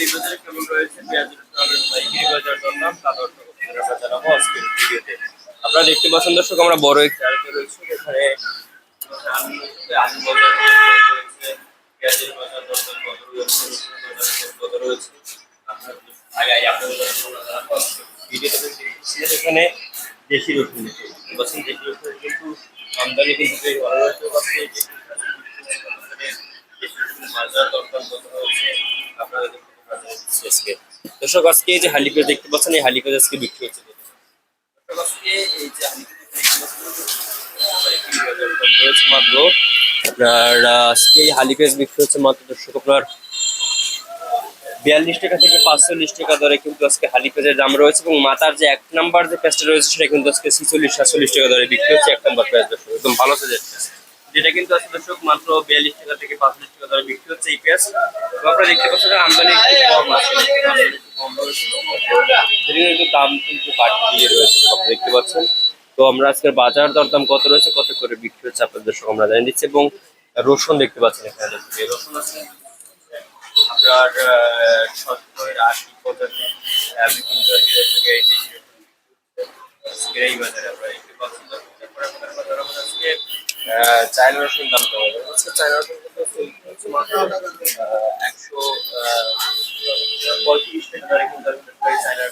এই বাজারে কেমন রয়েছে? পেঁয়াজের দামের পাইকারি বাজার দরদাম তা দর্শক আপনারা জানাব আজকের ভিডিওতে। আপনারা দেখতে পাচ্ছেন দর্শক, আমরা বড় এক চারিতে রয়েছে এখানে আলু রয়েছে, পেঁয়াজের বাজার দরদাম রয়েছে কত আগে আপনাদের ভিডিওতে এখানে দেশি রসুন বলছেন কিন্তু আমদানি কিন্তু বেশ ভালো রয়েছে। বাজার দরদাম কত রয়েছে দর্শক, আজকে যে দেখতে পাচ্ছেন, এই আজকে বিক্রি হচ্ছে। মাত্র। আপনার, আজকে এই বিক্রি হচ্ছে মাত্র, দর্শক, আপনার বিয়াল্লিশ টাকা থেকে পাঁচচল্লিশ টাকা দরে কিন্তু আজকে হালি দাম রয়েছে এবং মাথার যে এক নাম্বার যে পেঁয়াজটা রয়েছে, সেটা কিন্তু আজকে ছিচল্লিশ, সাতচল্লিশ টাকা দরে বিক্রি হচ্ছে এক নাম্বার পেঁয়াজ, দর্শক, একদম ভালো সাইজের যেটা কিন্তু আজকে, দর্শক, মাত্র বিয়াল্লিশ টাকা থেকে পাঁচচল্লিশ হচ্ছে এই পেঁয়াজ তো আপনারা দেখতে পাচ্ছেন আমদানি একটু কম আছে। একটু দাম কিন্তু বাড়তি রয়েছে আপনারা দেখতে পাচ্ছেন। তো আমরা আজকের বাজার দরদাম কত রয়েছে কত করে বিক্রি হচ্ছে আপনাদের আমরা জানিয়ে দিচ্ছি। এবং রসুন দেখতে পাচ্ছেন এখানে। রসুন আছে আপনার সত্তর আশি পঁচাশি। বিভিন্ন জায়গা থেকে এই দেশি আজকের এই বাজারে আমরা দেখতে পাচ্ছি। তারপরে আপনার বাজারে আমরা আজকে আহ, চায়না রসুন চায়না কিন্তু পঁয়ত্রিশ টাকা কিন্তু চায়না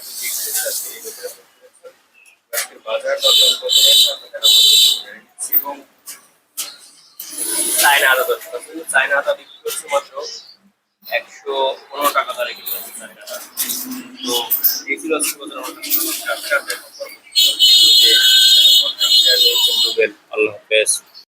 চায়না আদা চায়না আদা একশো পনেরো টাকা কিলো আছে চায়না তো এগুলো হচ্ছে কত রকম আল্লাহ হাফেজ।